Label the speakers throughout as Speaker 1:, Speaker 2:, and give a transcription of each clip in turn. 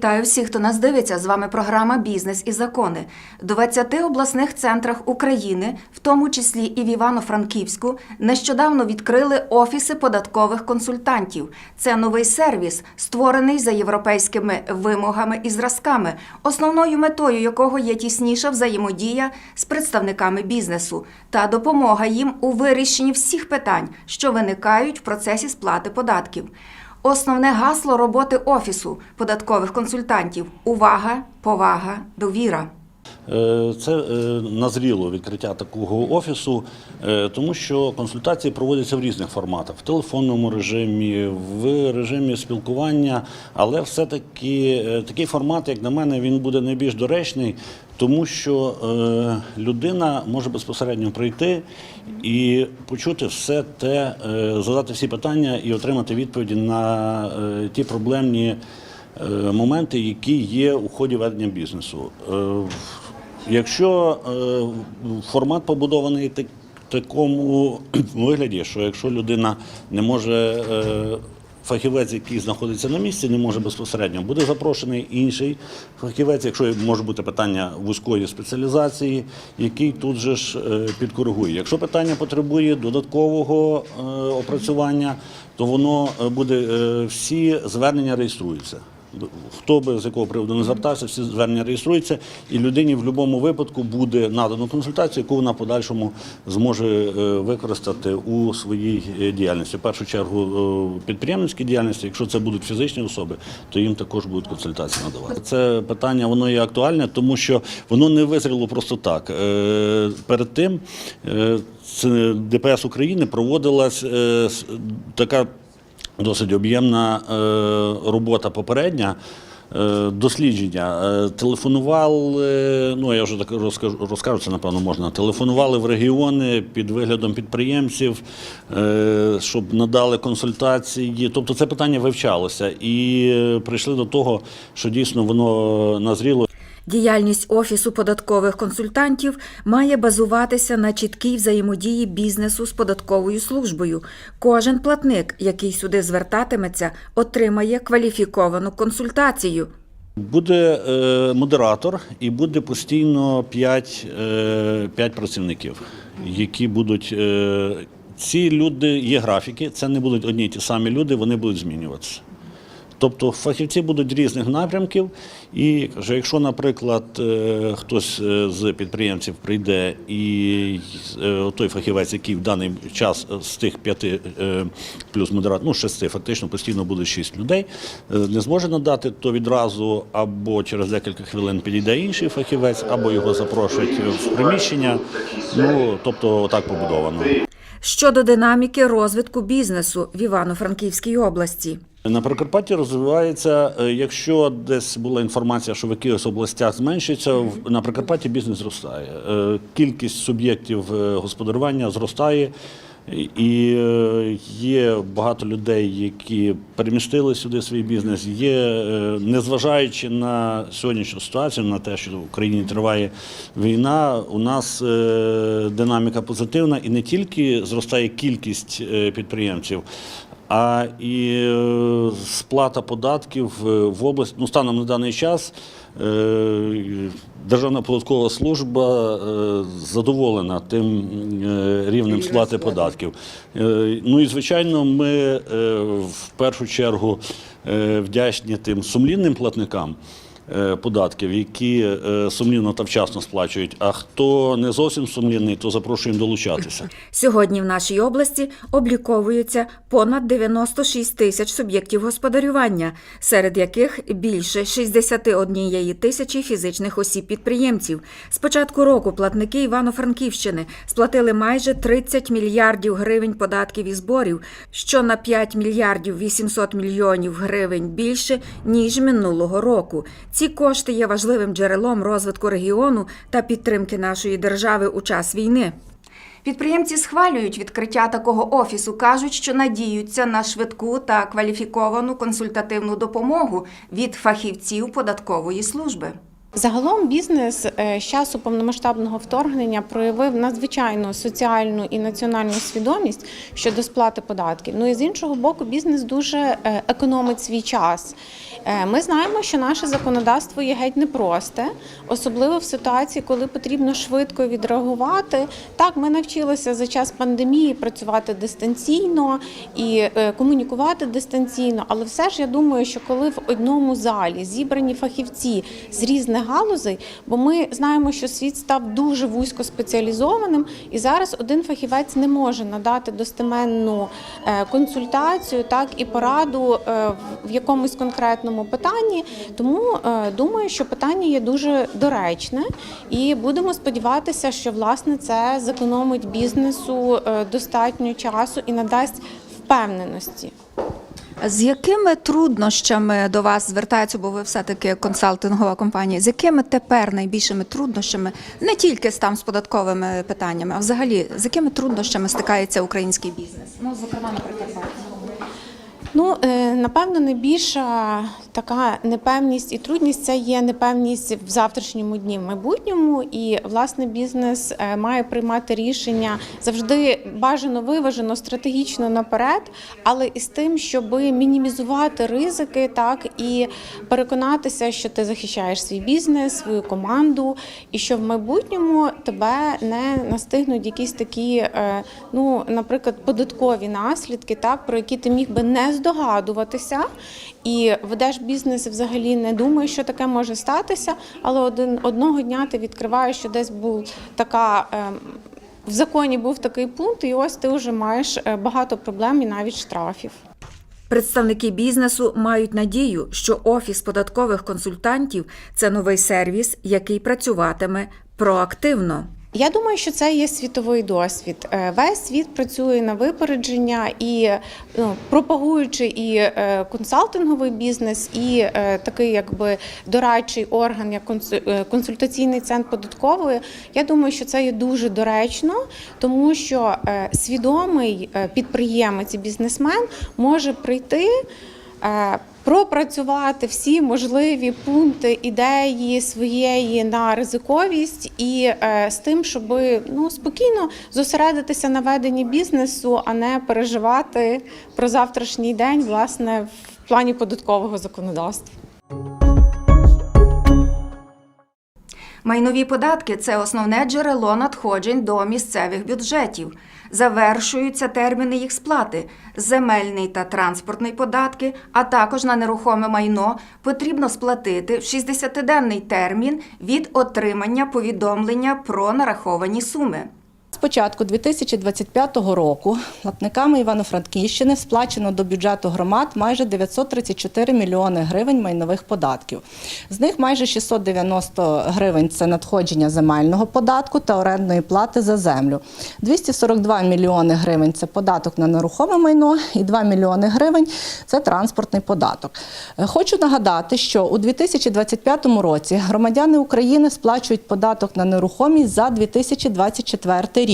Speaker 1: Вітаю всіх, хто нас дивиться. З вами програма Бізнес і закони. В 20 обласних центрах України, в тому числі і в Івано-Франківську, нещодавно відкрили офіси податкових консультантів. Це новий сервіс, створений за європейськими вимогами і зразками, основною метою якого є тісніша взаємодія з представниками бізнесу та допомога їм у вирішенні всіх питань, що виникають в процесі сплати податків. Основне гасло роботи офісу податкових консультантів увага, повага, довіра.
Speaker 2: Е, Це е, назріло відкриття такого офісу, е, тому що консультації проводяться в різних форматах: в телефонному режимі, в режимі спілкування. Але все-таки такий формат, як на мене, він буде найбільш доречний, тому що людина може безпосередньо прийти і почути все те, задати всі питання і отримати відповіді на ті проблемні. Е, Моменти, які є у ході ведення бізнесу. Е, Якщо е, формат побудований так, такому вигляді, що якщо людина не може, фахівець, який знаходиться на місці, не може безпосередньо, буде запрошений інший фахівець, якщо може бути питання вузької спеціалізації, який тут же ж підкоригує. Якщо питання потребує додаткового опрацювання, то воно буде всі звернення реєструються. Хто би з якого приводу не звертався, всі звернення реєструються, і людині в будь-якому випадку буде надано консультацію, яку вона подальшому зможе е, використати у своїй е, діяльності. В першу чергу е, підприємницькій діяльності, якщо це будуть фізичні особи, то їм також будуть консультації надавати. Це питання воно є актуальне, тому що воно не визріло просто так. Перед тим ДПС України проводилась така досить об'ємна е, робота попередня. е, Дослідження Е, телефонували, ну я вже так розкажу, розкажу це, напевно, можна. Телефонували в регіони під виглядом підприємців, щоб надали консультації. Тобто це питання вивчалося і прийшли до того, що дійсно воно назріло.
Speaker 1: Діяльність офісу податкових консультантів має базуватися на чіткій взаємодії бізнесу з податковою службою. Кожен платник, який сюди звертатиметься, отримає кваліфіковану консультацію.
Speaker 2: Буде е, модератор і буде постійно 5, е, 5 працівників, які будуть. Е, ці люди є графіки, це не будуть одні ті самі люди, вони будуть змінюватися. Тобто фахівці будуть різних напрямків, і якщо, наприклад, е, хтось е, з підприємців прийде і е, той фахівець, який в даний час з тих п'яти плюс модератор, ну шести, фактично постійно буде шість людей, не зможе надати, то відразу або через декілька хвилин підійде інший фахівець, або його запрошують в приміщення. Ну тобто, так побудовано.
Speaker 1: Щодо динаміки розвитку бізнесу в Івано-Франківській області.
Speaker 2: На Прикарпатті розвивається, е, якщо десь була інформація, що в якихось областях зменшується, в- на Прикарпатті бізнес зростає. Е, Кількість суб'єктів е, господарювання зростає. І е, є багато людей, які перемістили сюди свій бізнес. Є, е, незважаючи на сьогоднішню ситуацію, на те, що в Україні триває війна, у нас е, динаміка позитивна і не тільки зростає кількість підприємців, а і сплата податків в область. Ну, станом на даний час Державна податкова служба е, задоволена тим е, рівнем сплати податків. Е, Ну і звичайно, ми е, в першу чергу е, вдячні тим сумлінним платникам. Е, Податків, які е, сумлінно та вчасно сплачують. А хто не зовсім сумлінний, то запрошуємо долучатися.
Speaker 1: Сьогодні в нашій області обліковується понад 96 тисяч суб'єктів господарювання, серед яких більше 61 тисячі фізичних осіб-підприємців. З початку року платники Івано-Франківщини сплатили майже 30 мільярдів гривень податків і зборів, що на 5 мільярдів 800 мільйонів гривень більше, ніж минулого року. Ці кошти є важливим джерелом розвитку регіону та підтримки нашої держави у час війни. Підприємці схвалюють відкриття такого офісу, кажуть, що надіються на швидку та кваліфіковану консультативну допомогу від фахівців податкової служби.
Speaker 3: Загалом бізнес е, з часу повномасштабного вторгнення проявив надзвичайну соціальну і національну свідомість щодо сплати податків. Ну і з іншого боку, бізнес дуже е, економить свій час. Е, Ми знаємо, що наше законодавство є геть непросте, особливо в ситуації, коли потрібно швидко відреагувати. Так, ми навчилися за час пандемії працювати дистанційно і комунікувати дистанційно, але все ж я думаю, що коли в одному залі зібрані фахівці з різних галузей, бо ми знаємо, що світ став дуже вузько спеціалізованим, і зараз один фахівець не може надати достеменну е, консультацію, так і пораду е, в- якомусь конкретному питанні. Тому е, думаю, що питання є дуже доречне, і будемо сподіватися, що власне це зекономить бізнесу достатньо часу і надасть впевненості.
Speaker 1: З якими труднощами до вас звертаються, бо ви все-таки консалтингова компанія, з якими тепер найбільшими труднощами, не тільки з там з податковими питаннями, а взагалі з якими труднощами стикається український бізнес? Ну, зокрема, наприклад,
Speaker 3: Ну, е, напевно, найбільша така непевність і трудність це є непевність в завтрашньому дні, в майбутньому. І власне бізнес е, має приймати рішення завжди бажано виважено, стратегічно наперед, але із тим, щоб мінімізувати ризики, так і переконатися, що ти захищаєш свій бізнес, свою команду, і що в майбутньому тебе не настигнуть якісь такі, е, ну, наприклад, податкові наслідки, так про які ти міг би не здогадуватися. І ведеш бізнес взагалі не думаєш, що таке може статися, але один одного дня ти відкриваєш, що десь був така. ем, В законі був такий пункт, і ось ти вже маєш е, багато проблем і навіть штрафів.
Speaker 1: Представники бізнесу мають надію, що офіс податкових консультантів це новий сервіс, який працюватиме проактивно.
Speaker 3: Я думаю, що це є світовий досвід. Е, Весь світ працює на випередження і ну, пропагуючи і е, консалтинговий бізнес, і е, такий якби дорадчий орган, як консу- консультаційний центр податкової. Я думаю, що це є дуже доречно, тому що свідомий підприємець і бізнесмен може прийти. Е, Пропрацювати всі можливі пункти ідеї своєї на ризиковість і е, з тим, щоб ну спокійно зосередитися на веденні бізнесу, а не переживати про завтрашній день, власне, в плані податкового законодавства.
Speaker 1: Майнові податки це основне джерело надходжень до місцевих бюджетів. Завершуються терміни їх сплати. Земельний та транспортний податки, а також на нерухоме майно потрібно сплатити в 60-денний термін від отримання повідомлення про нараховані суми.
Speaker 4: Початку 2025 року платниками Івано-Франківщини сплачено до бюджету громад майже 934 мільйони гривень майнових податків. З них майже 690 гривень це надходження земельного податку та орендної плати за землю. 242 мільйони гривень це податок на нерухоме майно і 2 мільйони гривень це транспортний податок. Е, Хочу нагадати, що у 2025 році громадяни України сплачують податок на нерухомість за 2024 рік,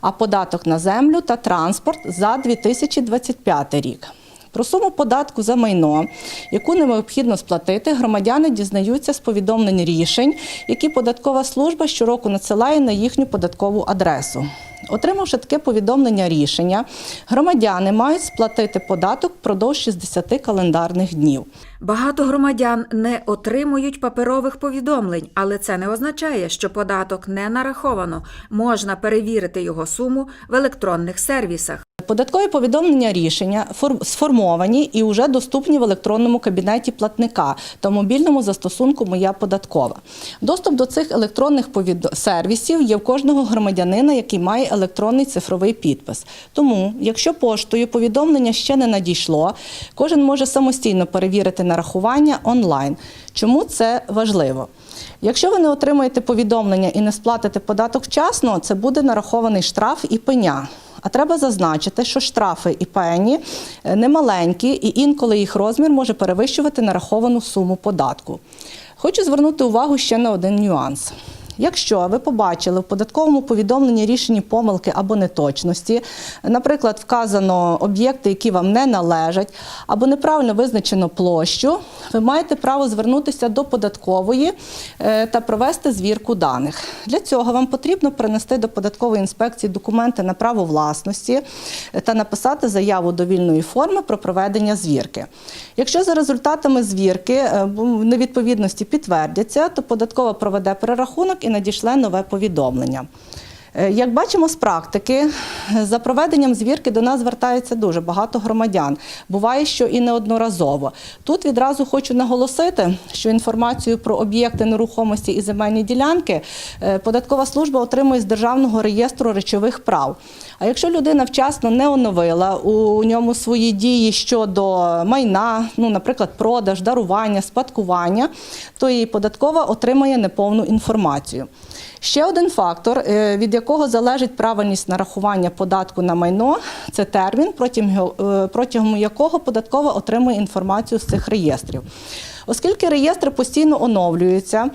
Speaker 4: а податок на землю та транспорт за 2025 рік. Про суму податку за майно, яку необхідно сплатити, громадяни дізнаються з повідомлень рішень, які податкова служба щороку надсилає на їхню податкову адресу. Отримавши таке повідомлення рішення, громадяни мають сплатити податок впродовж 60 календарних днів.
Speaker 1: Багато громадян не отримують паперових повідомлень, але це не означає, що податок не нараховано. Можна перевірити його суму в електронних сервісах.
Speaker 4: Податкові повідомлення рішення фор- сформовані і вже доступні в електронному кабінеті платника та мобільному застосунку Моя податкова. Доступ до цих електронних сервісів є в кожного громадянина, який має електронний цифровий підпис. Тому, якщо поштою повідомлення ще не надійшло, кожен може самостійно перевірити нарахування онлайн. Чому це важливо? Якщо ви не отримаєте повідомлення і не сплатите податок вчасно, це буде нарахований штраф і пеня. А треба зазначити, що штрафи і пені е, немаленькі, і інколи їх розмір може перевищувати нараховану суму податку. Хочу звернути увагу ще на один нюанс. Якщо ви побачили в податковому повідомленні рішенні помилки або неточності, наприклад, вказано об'єкти, які вам не належать, або неправильно визначено площу, ви маєте право звернутися до податкової е, та провести звірку даних. Для цього вам потрібно принести до податкової інспекції документи на право власності е, та написати заяву до вільної форми про проведення звірки. Якщо за результатами звірки е, невідповідності підтвердяться, то податкова проведе перерахунок і надішле нове повідомлення. Е, Як бачимо з практики, за проведенням звірки до нас звертається дуже багато громадян. Буває, що і неодноразово. Тут відразу хочу наголосити, що інформацію про об'єкти нерухомості і земельні ділянки е, податкова служба отримує з державного реєстру речових прав. А якщо людина вчасно не оновила у ньому свої дії щодо майна, ну, наприклад, продаж, дарування, спадкування, то її податкова отримає неповну інформацію. Ще один фактор, е, від якого залежить правильність нарахування податку на майно, це термін, протягом е, протягом якого податкова отримує інформацію з цих реєстрів. Оскільки реєстри постійно оновлюються,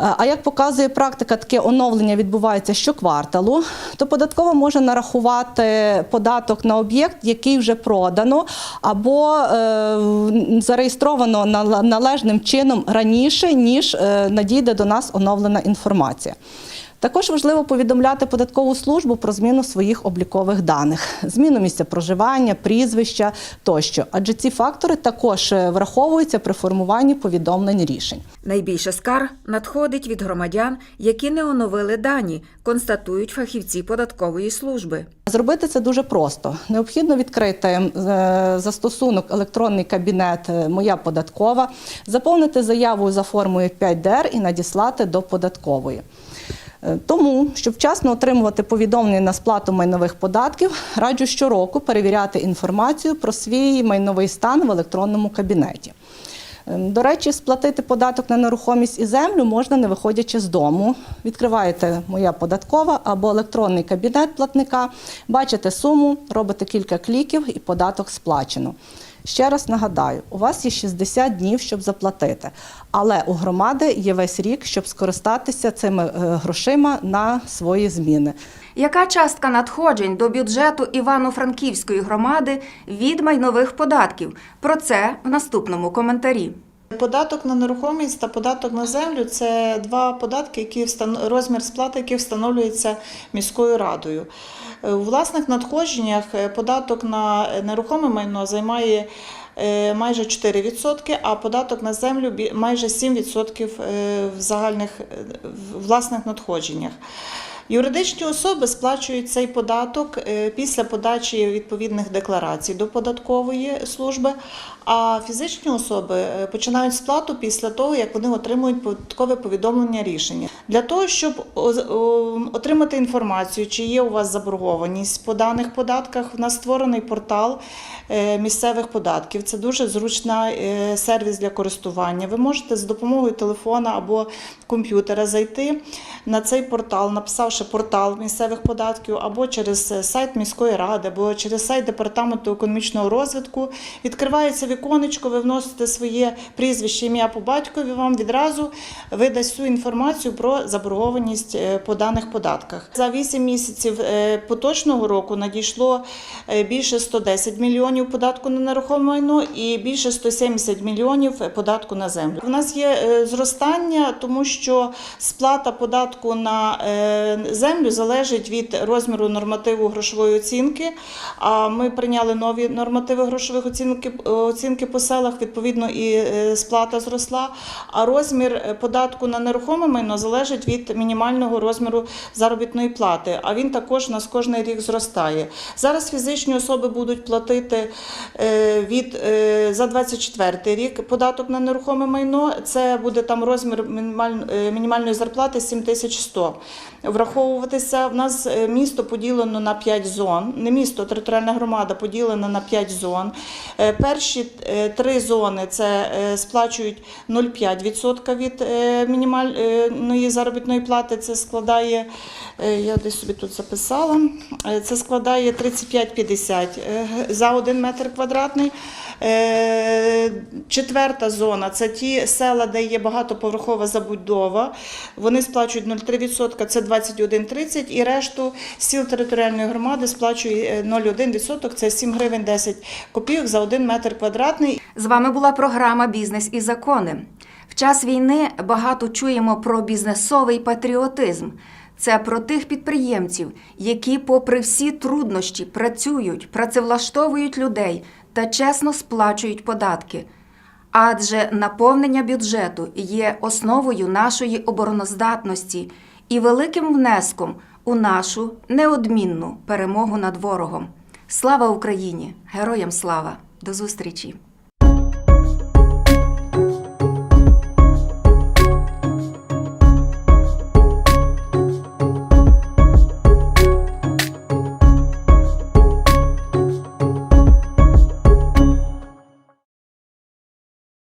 Speaker 4: е, а як показує практика, таке оновлення відбувається щокварталу, то податкова може нарахувати податок на об'єкт, який вже продано, або е, зареєстровано нал- належним чином раніше, ніж е, надійде до нас оновлена інформація. Також важливо повідомляти податкову службу про зміну своїх облікових даних, зміну місця проживання, прізвища тощо, адже ці фактори також е, враховуються при формуванні повідомлень рішень.
Speaker 1: Найбільше скарг надходить від громадян, які не оновили дані, констатують фахівці податкової служби.
Speaker 4: Зробити це дуже просто. Необхідно відкрити е, застосунок електронний кабінет е, Моя податкова, заповнити заяву за формою 5ДР і надіслати до податкової. Е, Тому, щоб вчасно отримувати повідомлення на сплату майнових податків, раджу щороку перевіряти інформацію про свій майновий стан в електронному кабінеті. Е, До речі, сплатити податок на нерухомість і землю можна не виходячи з дому. Відкриваєте моя податкова або електронний кабінет платника, бачите суму, робите кілька кліків і податок сплачено. Ще раз нагадаю, у вас є 60 днів, щоб заплатити, але у громади є весь рік, щоб скористатися цими е, грошима на свої зміни.
Speaker 1: Яка частка надходжень до бюджету Івано-Франківської громади від майнових податків? Про це в наступному коментарі.
Speaker 5: Податок на нерухомість та податок на землю це два податки, які встан- розмір сплати, яких встановлюється міською радою. Е, У власних надходженнях е, податок на нерухоме майно займає е, майже 4%, а податок на землю майже 7% е, в загальних е, власних надходженнях. Юридичні особи сплачують цей податок е, після подачі відповідних декларацій до податкової служби, а фізичні особи е, починають сплату після того, як вони отримують податкове повідомлення рішення. Для того, щоб отримати інформацію, чи є у вас заборгованість по даних податках, в нас створений портал е, місцевих податків. Це дуже зручний сервіс для користування. Ви можете з допомогою телефона або комп'ютера зайти на цей портал, написавши портал місцевих податків, або через е, сайт міської ради, або через сайт департаменту економічного розвитку. Відкривається віконечко, ви вносите своє прізвище, ім'я по батькові. Вам відразу видасть всю інформацію про заборгованість е, по даних податках. За 8 місяців е, поточного року надійшло більше 110 мільйонів податку на нерухоме майно і більше 170 мільйонів податку на землю. У нас є зростання, тому що сплата податку на землю залежить від розміру нормативу грошової оцінки. А ми прийняли нові нормативи грошових оцінки, оцінки по селах. Відповідно, і е, сплата зросла. А розмір е, податку на нерухоме майно залежить від мінімального розміру заробітної плати. А він також у нас кожний рік зростає. Зараз фізичні особи будуть платити е, від за 24 рік податок на нерухоме майно. Це буде там розмір мінімальної зарплати 7100. Враховуватися в нас е, місто поділено на 5 зон. Не місто, територіальна громада поділена на 5 зон. Е, Перші е, три зони це сплачують 0,5% від мінімальної заробітної плати. Це складає, я десь собі тут записала, це складає 35,50 е, за один метр квадратний. Четверта зона це ті села, де є багатоповерхова забудова. Вони сплачують 0,3%, це 21,30 і решту сіл територіальної громади сплачує е, 0,1%, це 7 гривень 10 копійок за один метр квадратний.
Speaker 1: З вами була програма Бізнес і закони. В час війни багато чуємо про бізнесовий патріотизм. Це про тих підприємців, які, попри всі труднощі, працюють, працевлаштовують людей та чесно сплачують податки. Адже наповнення бюджету є основою нашої обороноздатності і великим внеском у нашу неодмінну перемогу над ворогом. Слава Україні! Героям слава! До зустрічі!